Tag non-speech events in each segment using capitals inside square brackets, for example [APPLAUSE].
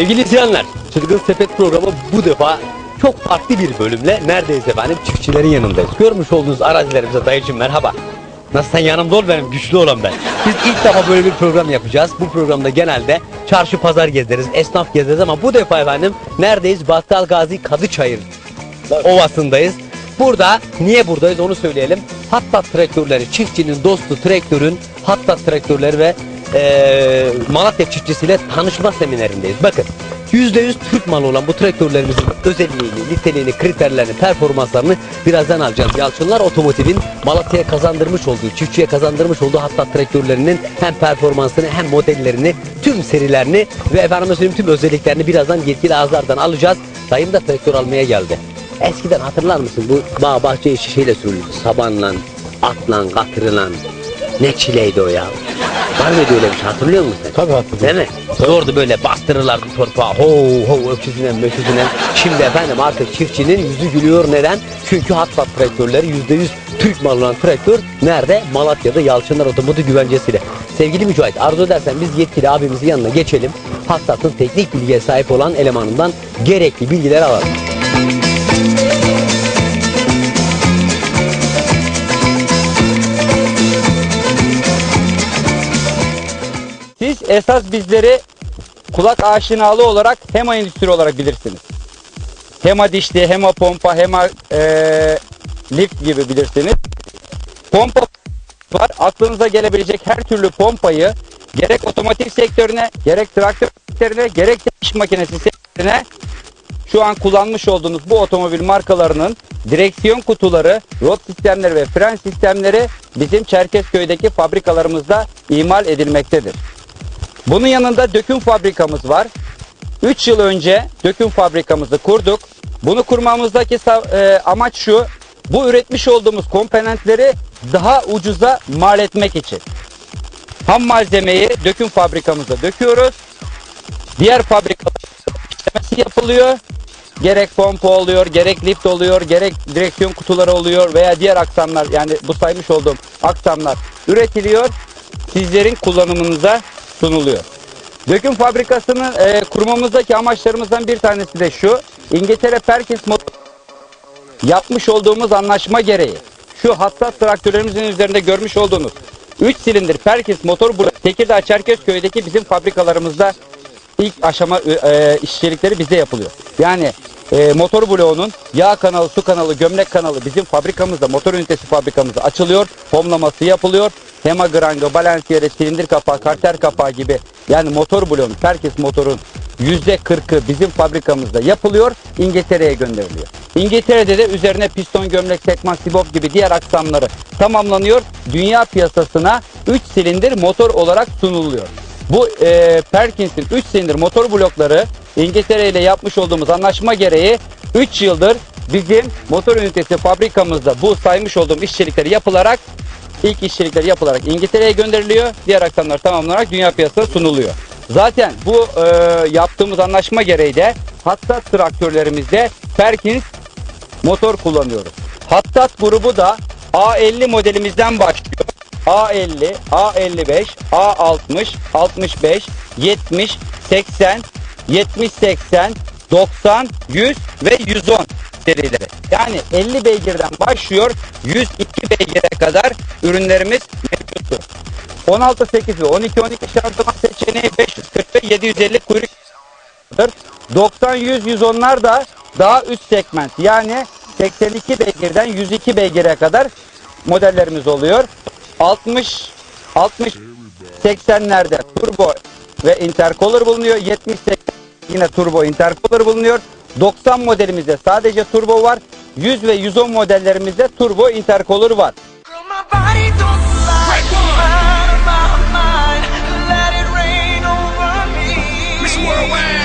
Sevgili izleyenler, Çılgın Sepet programı bu defa çok farklı bir bölümle neredeyiz efendim? Çiftçilerin yanındayız. Görmüş olduğunuz arazilerimize dayıcım merhaba. Nasıl sen yanımda ol benim güçlü olan ben. Biz ilk defa böyle bir program yapacağız. Bu programda genelde çarşı pazar gezeriz, esnaf gezeriz ama bu defa efendim neredeyiz? Battal Gazi Kadıçayır Ovası'ndayız. Burada niye buradayız onu söyleyelim. Hattat traktörleri, çiftçinin dostu traktörün Hattat traktörleri ve eee, Malatya çiftçisiyle tanışma seminerindeyiz. Bakın %100 Türk malı olan bu traktörlerimizin özelliğini, niteliğini, kriterlerini, performanslarını birazdan alacağız. Yalçınlar Otomotiv'in Malatya'ya kazandırmış olduğu, çiftçiye kazandırmış olduğu Hattat traktörlerinin hem performansını hem modellerini, tüm serilerini ve efendim tüm özelliklerini birazdan yetkili ağızlardan alacağız. Dayım da traktör almaya geldi. Eskiden hatırlar mısın bu bağ bahçe işi şeyle sürülürdü. Sabanla, atla, katırla. Ne çileydi o ya. Var mıydı öyle bir şey hatırlıyor musun sen? Tabii hatırlıyorum. Değil mi? Zordu böyle bastırırlardı torpağı. Ho ho öküzüne möküzüne. Şimdi efendim artık çiftçinin yüzü gülüyor. Neden? Çünkü Hattat traktörleri %100 Türk malı olan traktör nerede? Malatya'da Yalçınlar Otomotiv güvencesiyle. Sevgili Mücahit arzu edersen biz yetkili abimizin yanına geçelim. Hattat'ın teknik bilgiye sahip olan elemanından gerekli bilgileri alalım. Esas bizleri kulak aşinalığı olarak HEMA endüstri olarak bilirsiniz. HEMA dişli, HEMA pompa, HEMA eee, lift gibi bilirsiniz. Pompa var. Aklınıza gelebilecek her türlü pompayı gerek otomotiv sektörüne, gerek traktör sektörüne, gerek iş makinesi sektörüne şu an kullanmış olduğunuz bu otomobil markalarının direksiyon kutuları, rot sistemleri ve fren sistemleri bizim Çerkezköy'deki fabrikalarımızda imal edilmektedir. Bunun yanında döküm fabrikamız var. 3 yıl önce döküm fabrikamızı kurduk. Bunu kurmamızdaki e, amaç şu. Bu üretmiş olduğumuz komponentleri daha ucuza mal etmek için. Ham malzemeyi döküm fabrikamıza döküyoruz. Diğer fabrikalarda işlemesi yapılıyor. Gerek pompa oluyor, gerek lift oluyor, gerek direksiyon kutuları oluyor veya diğer aksamlar yani bu saymış olduğum aksamlar üretiliyor. Sizlerin kullanımınıza sunuluyor. Döküm fabrikasını e, kurmamızdaki amaçlarımızdan bir tanesi de şu. İngiltere Perkins motor yapmış olduğumuz anlaşma gereği şu hassas traktörlerimizin üzerinde görmüş olduğunuz 3 silindir Perkins motor burada Tekirdağ Çerkezköy'deki bizim fabrikalarımızda ilk aşama e, işçilikleri bizde yapılıyor. Yani e, motor bloğunun yağ kanalı, su kanalı, gömlek kanalı bizim fabrikamızda, motor ünitesi fabrikamızda açılıyor. Homlaması yapılıyor. Hema Grango, Balenciaga, silindir kapağı, karter kapağı gibi yani motor bloğun, Perkins motorun %40'ı bizim fabrikamızda yapılıyor. İngiltere'ye gönderiliyor. İngiltere'de de üzerine piston, gömlek, sekman, sibop gibi diğer aksamları tamamlanıyor. Dünya piyasasına 3 silindir motor olarak sunuluyor. Bu e, Perkins'in 3 silindir motor blokları İngiltere ile yapmış olduğumuz anlaşma gereği 3 yıldır bizim motor ünitesi fabrikamızda bu saymış olduğum işçilikleri yapılarak ilk işçilikleri yapılarak İngiltere'ye gönderiliyor. Diğer aksamlar tamamlanarak dünya piyasasına sunuluyor. Zaten bu e, yaptığımız anlaşma gereği de hassas traktörlerimizde Perkins motor kullanıyoruz. Hattat grubu da A50 modelimizden başlıyor. A50, A55, A60, 65, 70, 80, 70, 80, 90, 100 ve 110 serileri. Yani 50 beygirden başlıyor 102 beygire kadar ürünlerimiz mevcuttur. 16 8 ve 12 12 şanzıman seçeneği 540 ve 750 kuyruk 90 100 110'lar da daha üst segment. Yani 82 beygirden 102 beygire kadar modellerimiz oluyor. 60 60 80'lerde turbo ve intercooler bulunuyor. 70 80 yine turbo intercooler bulunuyor. 90 modelimizde sadece turbo var. 100 ve 110 modellerimizde turbo intercooler var. Girl,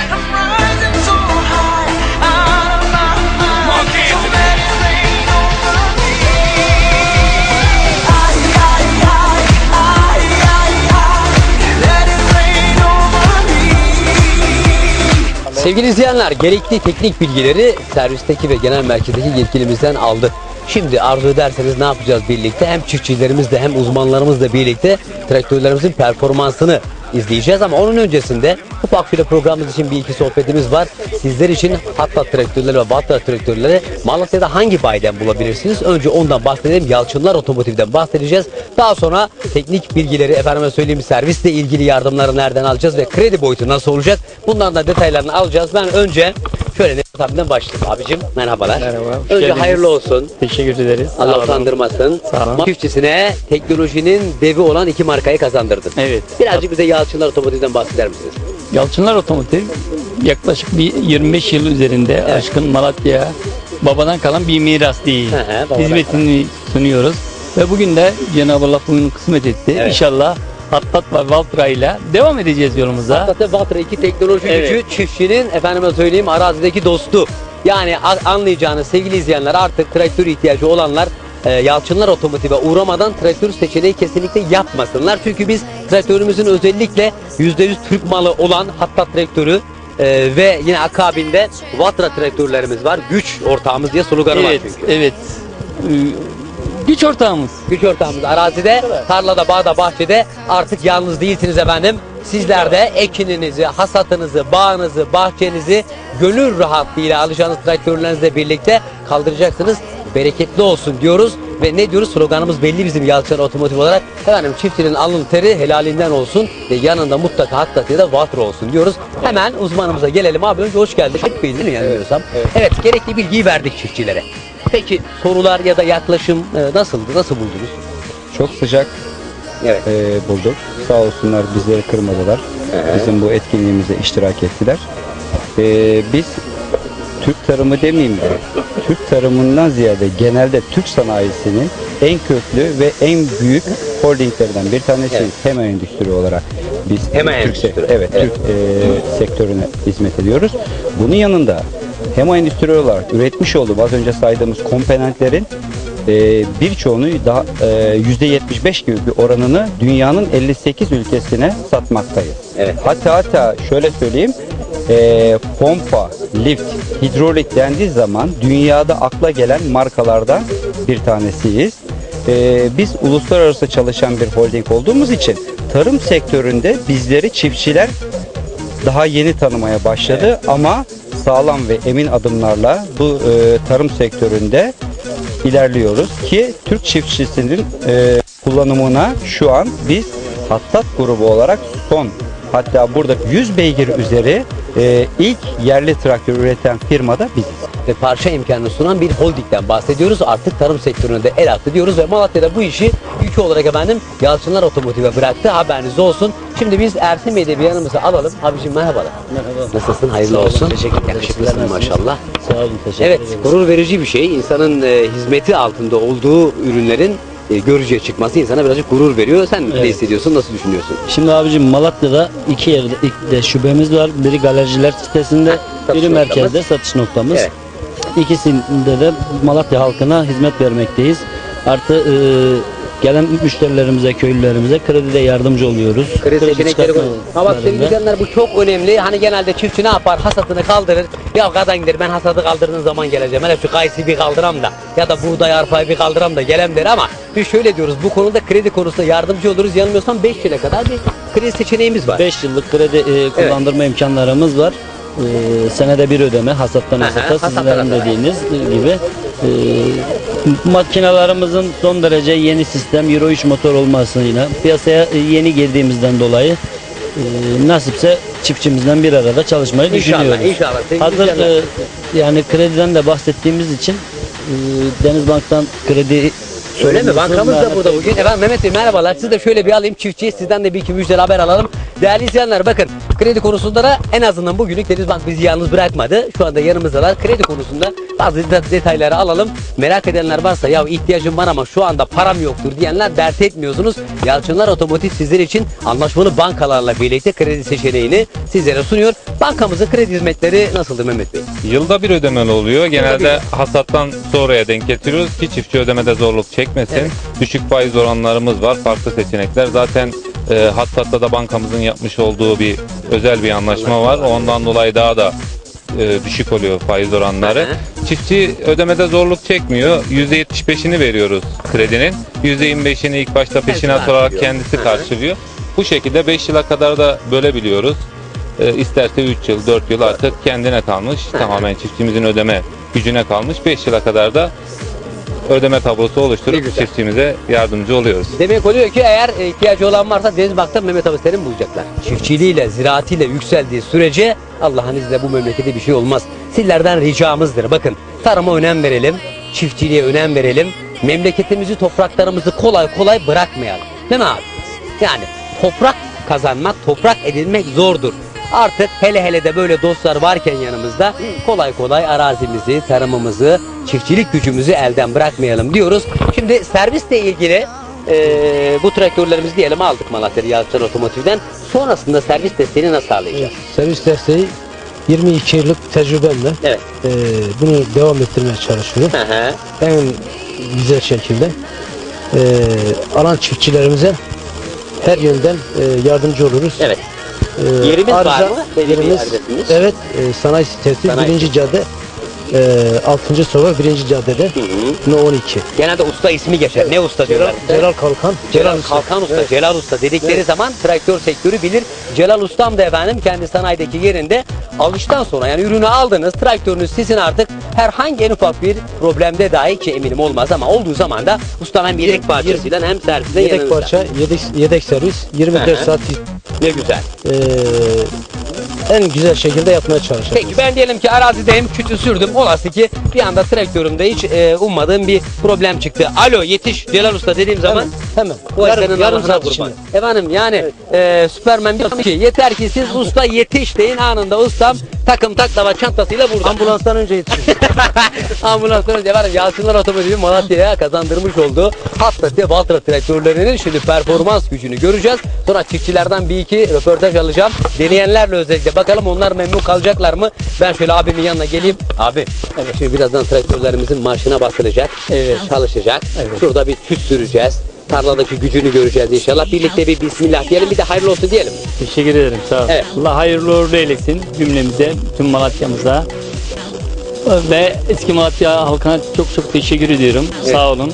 Sevgili izleyenler, gerekli teknik bilgileri servisteki ve genel merkezdeki yetkilimizden aldık. Şimdi arzu ederseniz ne yapacağız birlikte? Hem çiftçilerimizle hem uzmanlarımızla birlikte traktörlerimizin performansını izleyeceğiz ama onun öncesinde ufak şöyle programımız için bir iki sohbetimiz var. Sizler için hatta traktörleri ve Vatra traktörleri Malatya'da hangi bayiden bulabilirsiniz? Önce ondan bahsedelim. Yalçınlar Otomotiv'den bahsedeceğiz. Daha sonra teknik bilgileri, efendime söyleyeyim servisle ilgili yardımları nereden alacağız ve kredi boyutu nasıl olacak? Bunların da detaylarını alacağız. Ben önce şöyle Nevzat abiden başlayayım. Abicim merhabalar. Merhaba, Önce geldiniz. hayırlı olsun. Teşekkür ederiz. Allah utandırmasın. Sağ olun. Çiftçisine teknolojinin devi olan iki markayı kazandırdın. Evet. Birazcık bize Yalçınlar Otomotiv'den bahseder misiniz? Yalçınlar Otomotiv yaklaşık bir 25 yıl üzerinde aşkın Malatya babadan kalan bir miras değil. Hı hı, babadan Hizmetini sunuyoruz. Ve bugün de Cenab-ı Allah bugün kısmet etti. Evet. İnşallah Hattat ve Valtra ile devam edeceğiz yolumuza. Zaten Vatra 2 teknoloji Evet. gücü çiftçinin efendime söyleyeyim arazideki dostu. Yani anlayacağınız sevgili izleyenler artık traktör ihtiyacı olanlar e, Yalçınlar Otomotiv'e uğramadan traktör seçeneği kesinlikle yapmasınlar. Çünkü biz traktörümüzün özellikle %100 Türk malı olan hatta traktörü e, ve yine akabinde Vatra traktörlerimiz var. Güç ortağımız diye sloganı var Evet, çünkü. evet. Güç ortağımız. Güç ortağımız arazide, tarlada, bağda, bahçede artık yalnız değilsiniz efendim. Sizler de ekininizi, hasatınızı, bağınızı, bahçenizi gönül rahatlığıyla alacağınız traktörlerinizle birlikte kaldıracaksınız. Bereketli olsun diyoruz ve ne diyoruz sloganımız belli bizim Yalçın Otomotiv olarak. Efendim çiftçinin alın teri helalinden olsun ve yanında mutlaka hatta ya da vatro olsun diyoruz. Hemen uzmanımıza gelelim abi önce hoş geldin. Bey değil mi yanılmıyorsam? Evet, gerekli bilgiyi verdik çiftçilere. Peki sorular ya da yaklaşım e, nasıldı? Nasıl buldunuz? Çok sıcak Evet. e, bulduk. Sağ olsunlar bizleri kırmadılar. Bizim bu etkinliğimize iştirak ettiler. E, biz Türk tarımı demeyeyim de Türk tarımından ziyade genelde Türk sanayisinin en köklü ve en büyük holdinglerden bir tanesi Evet. Hema Endüstri olarak biz Hema Türk Endüstri. sektörü- evet, Evet. Türk e, sektörüne hizmet ediyoruz. Bunun yanında Hema Endüstri olarak üretmiş olduğum az önce saydığımız komponentlerin e, birçoğunu daha e, %75 gibi bir oranını dünyanın 58 ülkesine satmaktayız. Evet. Hatta hatta şöyle söyleyeyim e, pompa, lift, hidrolik dendiği zaman dünyada akla gelen markalardan bir tanesiyiz. E, biz uluslararası çalışan bir holding olduğumuz için tarım sektöründe bizleri çiftçiler daha yeni tanımaya başladı ama sağlam ve emin adımlarla bu e, tarım sektöründe ilerliyoruz ki Türk çiftçisinin e, kullanımına şu an biz Hattat grubu olarak son hatta burada 100 beygir üzeri e, ilk yerli traktör üreten firma da biziz. ve parça imkanını sunan bir holdingden bahsediyoruz. Artık tarım sektörüne de el attı diyoruz ve Malatya'da bu işi yükü olarak efendim Yalçınlar Otomotiv'e bıraktı. Haberiniz olsun. Şimdi biz Ersin Bey'i de bir yanımıza alalım. Abicim merhabalar. Merhaba. Nasılsın? Hayırlı olun, olsun. teşekkür ederim. Yakışıklısın maşallah. Sağ olun teşekkür Evet, ederiz. gurur verici bir şey. İnsanın e, hizmeti altında olduğu ürünlerin e, görücüye çıkması insana birazcık gurur veriyor. Sen ne Evet. hissediyorsun? Nasıl düşünüyorsun? Şimdi abicim Malatya'da iki yerde ilk de şubemiz var. Biri galericiler sitesinde, biri noktamız. merkezde satış noktamız. Evet. İkisinde de Malatya halkına hizmet vermekteyiz. Artı e, gelen müşterilerimize, köylülerimize kredide yardımcı oluyoruz. Kredi seçenekleri çıkartma. Ama bak sevgili izleyenler bu çok önemli. Hani genelde çiftçi ne yapar? Hasatını kaldırır. Ya kazandır ben hasadı kaldırdığın zaman geleceğim. Hele şu kayısı bir kaldıram da ya da buğday arpayı bir kaldıram da gelem der ama biz şöyle diyoruz. Bu konuda kredi konusunda yardımcı oluruz. Yanılmıyorsam 5 yıla kadar bir kredi seçeneğimiz var. 5 yıllık kredi e, kullandırma imkanlarımız var. E, senede bir ödeme hasattan Aha, hasata hasattan sizlerin hasata. dediğiniz gibi. E, makinalarımızın son derece yeni sistem Euro 3 motor olmasıyla piyasaya e, yeni girdiğimizden dolayı e, nasipse çiftçimizden bir arada çalışmayı İnşallah, düşünüyoruz. inşallah. Sevgili Hazır e, yani krediden de bahsettiğimiz için e, Denizbank'tan kredi Öyle mi? Bankamız da burada bugün. Efendim Mehmet Bey merhabalar. Siz de şöyle bir alayım çiftçiye sizden de bir iki müjdeli haber alalım. Değerli izleyenler bakın kredi konusunda da en azından bugünlük Denizbank bizi yalnız bırakmadı. Şu anda yanımızdalar. Kredi konusunda bazı det- detayları alalım. Merak edenler varsa ya ihtiyacım var ama şu anda param yoktur diyenler dert etmiyorsunuz. Yalçınlar Otomotiv sizler için anlaşmalı bankalarla birlikte kredi seçeneğini sizlere sunuyor. Bankamızın kredi hizmetleri nasıldır Mehmet Bey? Yılda bir ödemeli oluyor. Genelde hasattan sonraya denk getiriyoruz ki çiftçi ödemede zorluk çekmesin. Evet. Düşük faiz oranlarımız var, farklı seçenekler. Zaten e, Hattat'ta da bankamızın yapmış olduğu bir özel bir anlaşma var. Ondan dolayı daha da e, düşük oluyor faiz oranları. Hı Çiftçi ödemede zorluk çekmiyor. %75'ini veriyoruz kredinin. %25'ini ilk başta peşinat olarak kendisi karşılıyor. Bu şekilde 5 yıla kadar da bölebiliyoruz. E, isterse 3 yıl, 4 yıl artık kendine kalmış. Tamamen çiftçimizin ödeme gücüne kalmış. 5 yıla kadar da ödeme tablosu oluşturup çiftçimize yardımcı oluyoruz. Demek oluyor ki eğer ihtiyacı olan varsa Denizbak'ta Mehmet abi senin bulacaklar. Çiftçiliğiyle, ziraatiyle yükseldiği sürece Allah'ın izniyle bu memlekete bir şey olmaz. Sizlerden ricamızdır. Bakın tarıma önem verelim, çiftçiliğe önem verelim. Memleketimizi, topraklarımızı kolay kolay bırakmayalım. Değil mi abi? Yani toprak kazanmak, toprak edinmek zordur. Artık hele hele de böyle dostlar varken yanımızda kolay kolay arazimizi, tarımımızı, çiftçilik gücümüzü elden bırakmayalım diyoruz. Şimdi servisle ilgili eee, bu traktörlerimizi diyelim aldık Malatya'da Yalçın Otomotiv'den. Sonrasında servis desteğini nasıl sağlayacağız? Servis desteği 22 yıllık tecrübemle Evet. e, bunu devam ettirmeye çalışıyorum. Hı hı. En güzel şekilde e, alan çiftçilerimize her yönden e, yardımcı oluruz. Evet. Yerimiz var mı? Bir yerimiz, adresimiz. Evet, e, sanayi sitesi Sanayi 1. cadde e, 6. sokak 1. caddede. No 12. Genelde usta ismi geçer. Ne usta Celal, diyorlar? Celal Kalkan. Celal. Kalkan Usta, Evet. Celal Usta dedikleri zaman traktör sektörü bilir. Celal Ustam da efendim kendi sanayideki yerinde alıştan sonra yani ürünü aldınız, traktörünüz sizin artık herhangi en ufak bir problemde dahi ki eminim olmaz ama olduğu zaman da ustam hem yedek parçasıyla hem servisle Yedek yanınızda. parça, yedek, yedek servis 24 Hı hı. saat Ne güzel. e, en güzel şekilde yapmaya çalışacağız. Peki ben diyelim ki arazideyim, kütü sürdüm. Olası ki bir anda traktörümde hiç e, ummadığım bir problem çıktı. Alo yetiş Celal Usta dediğim zaman Hemen. Bu Yarım, yarım, yarım saat içinde. Efendim yani e, Süpermen diyor ki yeter ki siz usta yetiş deyin anında ustam takım taklava çantasıyla burada. Ambulanstan önce yetişiyor. [LAUGHS] Ambulanstan önce efendim Yalçınlar Otomotiv'i Malatya'ya kazandırmış olduğu Hatta Valtra traktörlerinin şimdi performans gücünü göreceğiz. Sonra çiftçilerden bir iki röportaj alacağım. Deneyenlerle özellikle bakalım onlar memnun kalacaklar mı? Ben şöyle abimin yanına geleyim. Abi evet. şimdi birazdan traktörlerimizin marşına basılacak. Evet. Çalışacak. Şurada bir tüs süreceğiz. Tarladaki gücünü göreceğiz inşallah. Birlikte bir bismillah diyelim bir de hayırlı olsun diyelim. Teşekkür ederim. Sağ olun. Evet. Allah hayırlı uğurlu eylesin cümlemize, tüm Malatya'mıza. Ve eski Malatya halkına çok çok teşekkür ediyorum. Sağ olun.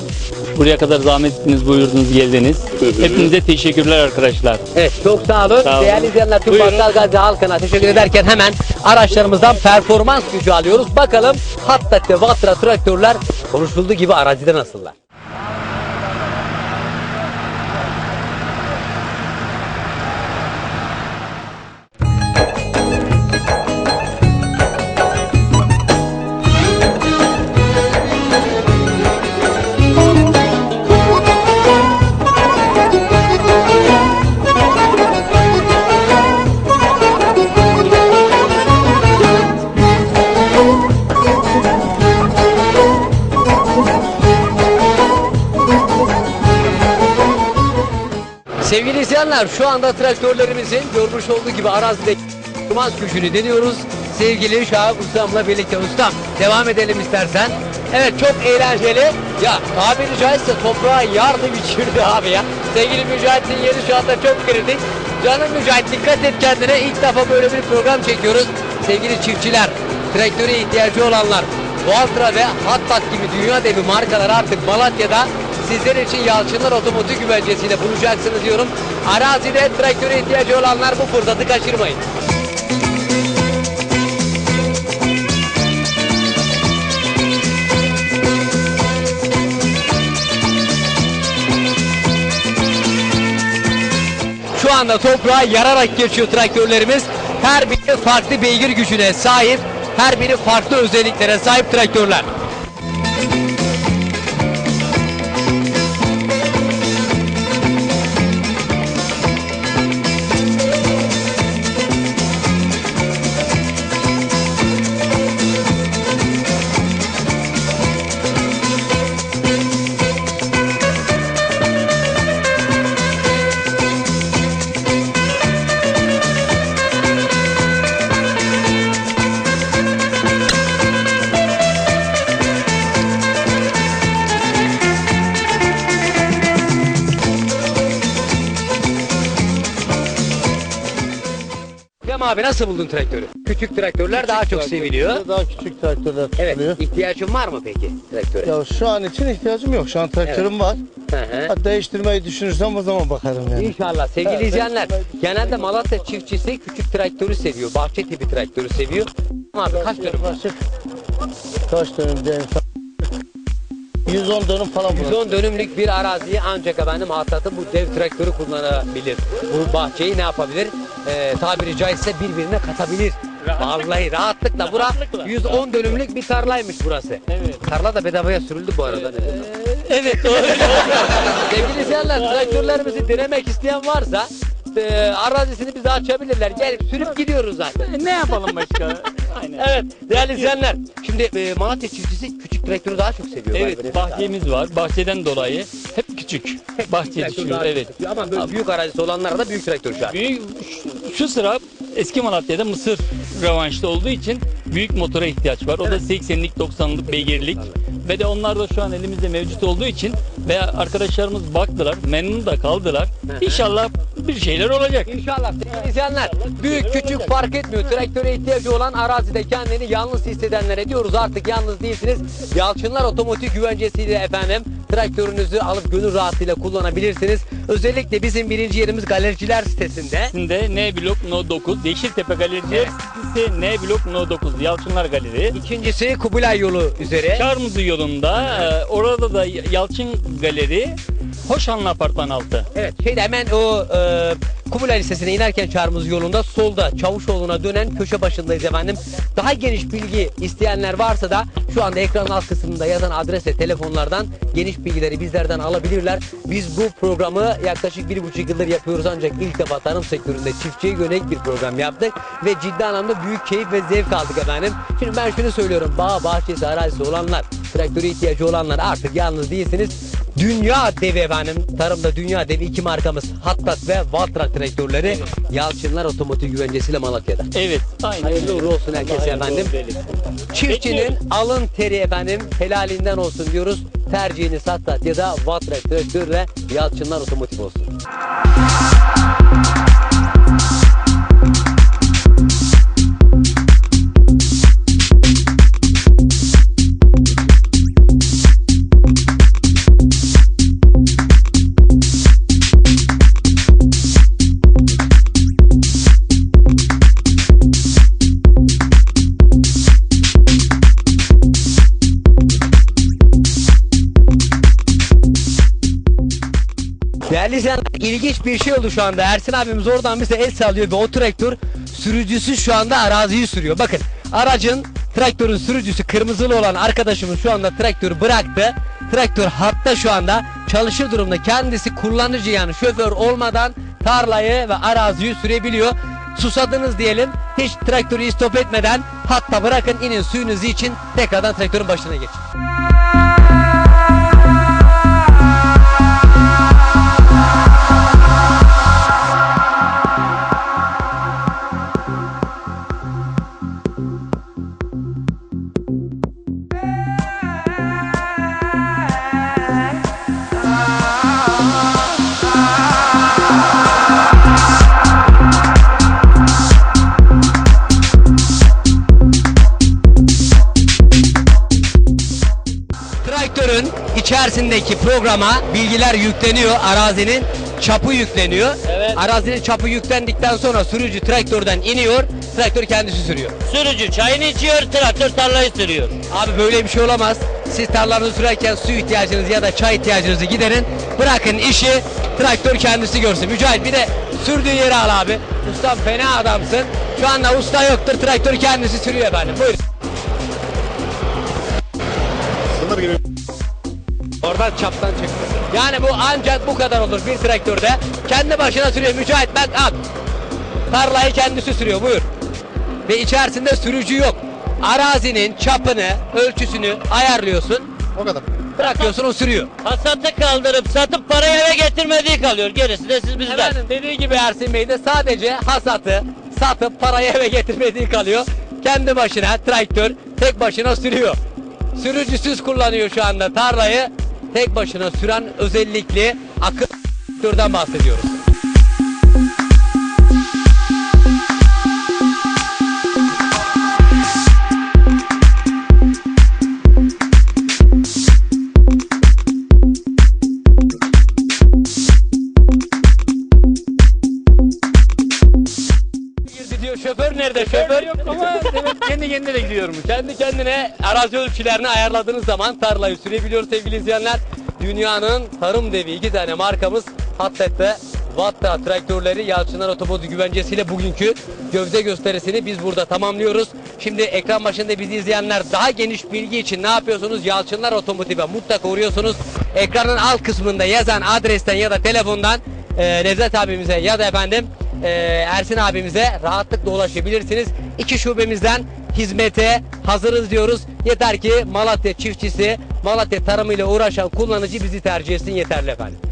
Buraya kadar zahmet ettiniz, buyurdunuz, geldiniz. Hepinize teşekkürler arkadaşlar. Evet çok sağ olun. Sağ olun. Değerli izleyenler tüm Buyurun. Battal Gazi halkına teşekkür ederken hemen araçlarımızdan performans gücü alıyoruz. Bakalım Hattat'te Vatra traktörler konuşulduğu gibi arazide nasıllar? İzleyenler şu anda traktörlerimizin görmüş olduğu gibi arazideki performans gücünü deniyoruz. Sevgili Şahap Ustam'la birlikte ustam devam edelim istersen. Evet çok eğlenceli. Ya tabiri caizse toprağa yardım içirdi abi ya. Sevgili Mücahit'in yeri şu anda çok kritik. Canım Mücahit dikkat et kendine. İlk defa böyle bir program çekiyoruz. Sevgili çiftçiler, traktöre ihtiyacı olanlar, Valtra ve Hattat gibi dünya devi markalar artık Malatya'da sizler için Yalçınlar Otomotiv güvencesiyle bulacaksınız diyorum. Arazide traktöre ihtiyacı olanlar bu fırsatı kaçırmayın. Şu anda toprağa yararak geçiyor traktörlerimiz. Her biri farklı beygir gücüne sahip, her biri farklı özelliklere sahip traktörler. Abi nasıl buldun traktörü? Küçük traktörler daha çok seviliyor. Daha küçük traktörler Evet. tutuluyor. İhtiyacın var mı peki traktöre? Ya şu an için ihtiyacım yok. Şu an traktörüm var. Hı hı. Ha, değiştirmeyi düşünürsem o zaman bakarım yani. İnşallah sevgili Evet, izleyenler. ben- Genelde Malatya çiftçisi küçük traktörü seviyor. Bahçe tipi traktörü seviyor. Abi kaç dönüm var? Yaklaşık kaç dönüm diyeyim sana? 110 dönüm falan burası. 110 dönümlük bir araziyi ancak efendim hattatı bu dev traktörü kullanabilir. Bu bahçeyi ne yapabilir? Ee, tabiri caizse birbirine katabilir. Vallahi rahatlıkla. Bura 110 dönümlük bir tarlaymış burası. Evet. Tarla da bedavaya sürüldü bu arada. Evet doğru. [LAUGHS] Sevgili izleyenler traktörlerimizi denemek isteyen varsa e, arazisini bize açabilirler. Gelip sürüp gidiyoruz zaten. ne yapalım başka? [LAUGHS] Aynen. Evet değerli izleyenler. Şimdi e, Malatya çiftçisi küçük traktörü daha çok seviyor. Evet bahçemiz var. Bahçeden dolayı hep küçük. Bahçe düşüyor. Evet. Ama böyle büyük arazisi olanlara da büyük traktör şu an. Büyük, şu- şu sıra eski Malatya'da mısır revanşta olduğu için büyük motora ihtiyaç var. O da 80'lik 90'lık beygirlik. Ve de onlar da şu an elimizde mevcut olduğu için ve arkadaşlarımız baktılar, memnun da kaldılar. İnşallah bir şeyler olacak. İnşallah sevgili izleyenler büyük küçük fark etmiyor. Traktöre ihtiyacı olan arazide kendini yalnız hissedenlere diyoruz artık yalnız değilsiniz. Yalçınlar Otomotiv güvencesiyle efendim traktörünüzü alıp gönül rahatlığıyla kullanabilirsiniz. Özellikle bizim birinci yerimiz galericiler sitesinde. Şimdi N blok No 9, Yeşiltepe Galericiler sitesi N blok No 9, Yalçınlar Galeri. İkincisi Kubilay yolu üzere. Çarmıhlı yolunda, e, orada da Yalçın Galeri, Hoşanlı Apartman altı. Evet şeyde hemen o e, Kubilay Lisesi'ne inerken Çarmıhlı yolunda solda Çavuşoğlu'na dönen köşe başındayız efendim. Daha geniş bilgi isteyenler varsa da şu anda ekranın alt kısmında yazan adrese telefonlardan geniş bilgileri bizlerden alabilirler. Biz bu programı yaklaşık bir buçuk yıldır yapıyoruz ancak ilk defa tarım sektöründe çiftçiye yönelik bir program yaptık ve ciddi anlamda büyük keyif ve zevk aldık efendim. Şimdi ben şunu söylüyorum bağ bahçesi arazisi olanlar traktöre ihtiyacı olanlar artık yalnız değilsiniz. Dünya devi efendim. Tarımda dünya devi iki markamız Hattat ve Valtra traktörleri Yalçınlar Otomotiv Güvencesi'yle Malatya'da. Evet, aynen. Hayırlı uğurlu olsun herkese efendim. Çiftçinin alın teri efendim helalinden olsun diyoruz. Tercihiniz Hattat ya da Valtra traktör ve Yalçınlar Otomotiv olsun. İlginç bir şey oldu şu anda. Ersin abimiz oradan bize el sallıyor ve o traktör sürücüsü şu anda araziyi sürüyor. Bakın aracın traktörün sürücüsü kırmızılı olan arkadaşımız şu anda traktörü bıraktı. Traktör hatta şu anda çalışır durumda. Kendisi kullanıcı yani şoför olmadan tarlayı ve araziyi sürebiliyor. Susadınız diyelim. Hiç traktörü stop etmeden hatta bırakın inin suyunuzu için tekrardan traktörün başına geçin. İçerisindeki programa bilgiler yükleniyor. Arazinin çapı yükleniyor. Evet. Arazinin çapı yüklendikten sonra sürücü traktörden iniyor. Traktör kendisi sürüyor. Sürücü çayını içiyor, traktör tarlayı sürüyor. Abi böyle bir şey olamaz. Siz tarlanızı sürerken su ihtiyacınızı ya da çay ihtiyacınızı giderin. Bırakın işi traktör kendisi görsün. Mücahit bir de sürdüğün yeri al abi. Ustam fena adamsın. Şu anda usta yoktur. Traktör kendisi sürüyor efendim. Buyurun. Oradan çaptan çıktı. Yani bu ancak bu kadar olur bir traktörde. Kendi başına sürüyor. Mücahit bak at. Tarlayı kendisi sürüyor. Buyur. Ve içerisinde sürücü yok. Arazinin çapını, ölçüsünü ayarlıyorsun. O kadar. Bırakıyorsun o sürüyor. Hasatı kaldırıp satıp parayı eve getirmediği kalıyor. Gerisi de siz bizden. Efendim dediği gibi Ersin Bey de sadece hasatı satıp parayı eve getirmediği kalıyor. Kendi başına traktör tek başına sürüyor. Sürücüsüz kullanıyor şu anda tarlayı. Tek başına süren özellikli akıl traktörden bahsediyoruz. Kendine gidiyormuş. Kendi kendine arazi ölçülerini ayarladığınız zaman tarlayı sürebiliyor sevgili izleyenler. Dünyanın tarım devi iki tane markamız Hattet'te Vatta traktörleri Yalçınlar Otomotiv güvencesiyle bugünkü gövde gösterisini biz burada tamamlıyoruz. Şimdi ekran başında bizi izleyenler daha geniş bilgi için ne yapıyorsunuz? Yalçınlar Otomotiv'e mutlaka uğruyorsunuz. Ekranın alt kısmında yazan adresten ya da telefondan e, Nevzat abimize ya da efendim e, Ersin abimize rahatlıkla ulaşabilirsiniz. İki şubemizden hizmete hazırız diyoruz. Yeter ki Malatya çiftçisi, Malatya tarımıyla uğraşan kullanıcı bizi tercih etsin yeterli efendim.